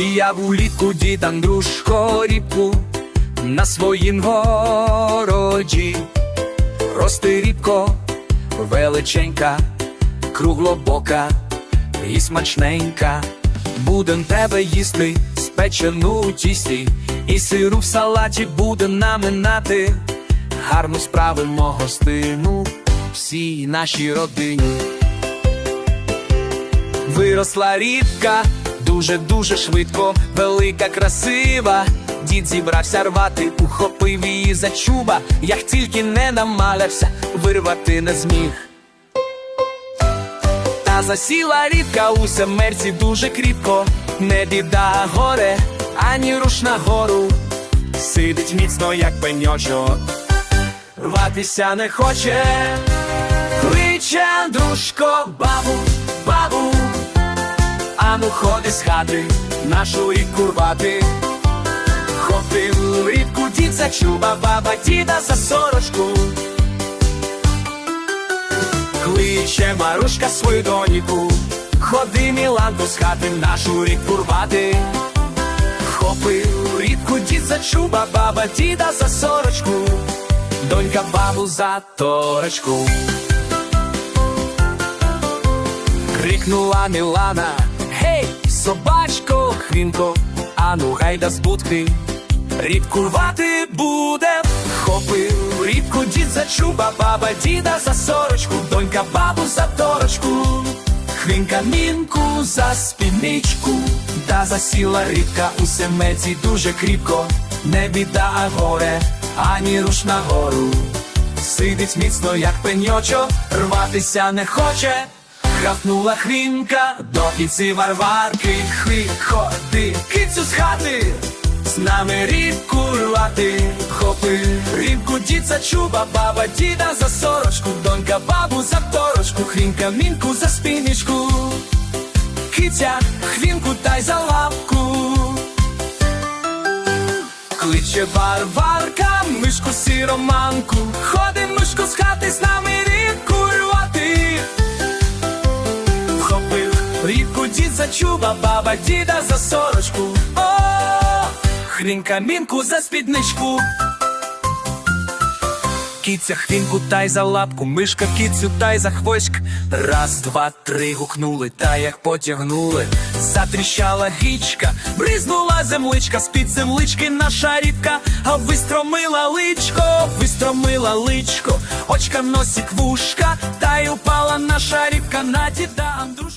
Сіяв улітку дід Андрушко рібку на своїм городі. Рости рібко, величенька, круглобока і смачненька. Будем тебе їсти, спечену тісті, і сиру в салаті буде наминати. Гарно справимо гостину всій нашій родині. Виросла рібка дуже-дуже швидко, велика, красива. Дід зібрався рвати, ухопив її за чуба, як тільки не намалявся, вирвати не зміг. Та засіла рібка у семерці дуже кріпко, не біда горе, ані руш на гору. Сидить міцно, як пеньочок, рватися не хоче. Кличе дружко, бабу, бабу, ану ходи з хати, нашу рідку рвати. Хопив рідку дід за чуба, баба діда за сорочку. Кличе Марушка свою доніку, ходи Міланку з хати нашу рідку рвати. Хопив рідку дід за чуба, баба діда за сорочку, донька бабу за торочку. Крикнула Мілана, собачко, хвінко, ану гайда з будки, рідку рвати буде, хопив рідку дід за чуба, баба діда за сорочку, донька бабу за торочку, хвінка мінку за спідничку, та засіла рідка у семеці дуже кріпко, не біда, а горе, ані руш на гору. Сидить міцно, як пеньочо, рватися не хоче. Хапнула хвінка до кіці варварки, хві, ходи, кицю з хати, з нами рібку рвати, хопи, рібку дід за чуба, баба діда за сорочку, донька бабу за торочку, хвінка мінку за спінічку, киця, хвінку та й за лапку. Кличе варварка, мишку сіроманку, ходи мишку з хати з нами рібку рвати. Чуба, баба діда за сорочку. О, хрінка мінку за спідничку. Кіця хвінку та й за лапку, мишка кіцю та й за хвоськ. Раз, два, три гукнули, та як потягнули. Затріщала гічка, бризнула земличка, з-під землички наша рібка, а вистромила личко, вистромила личко, очка носик вушка, та й упала наша рібка на діда Андрушка.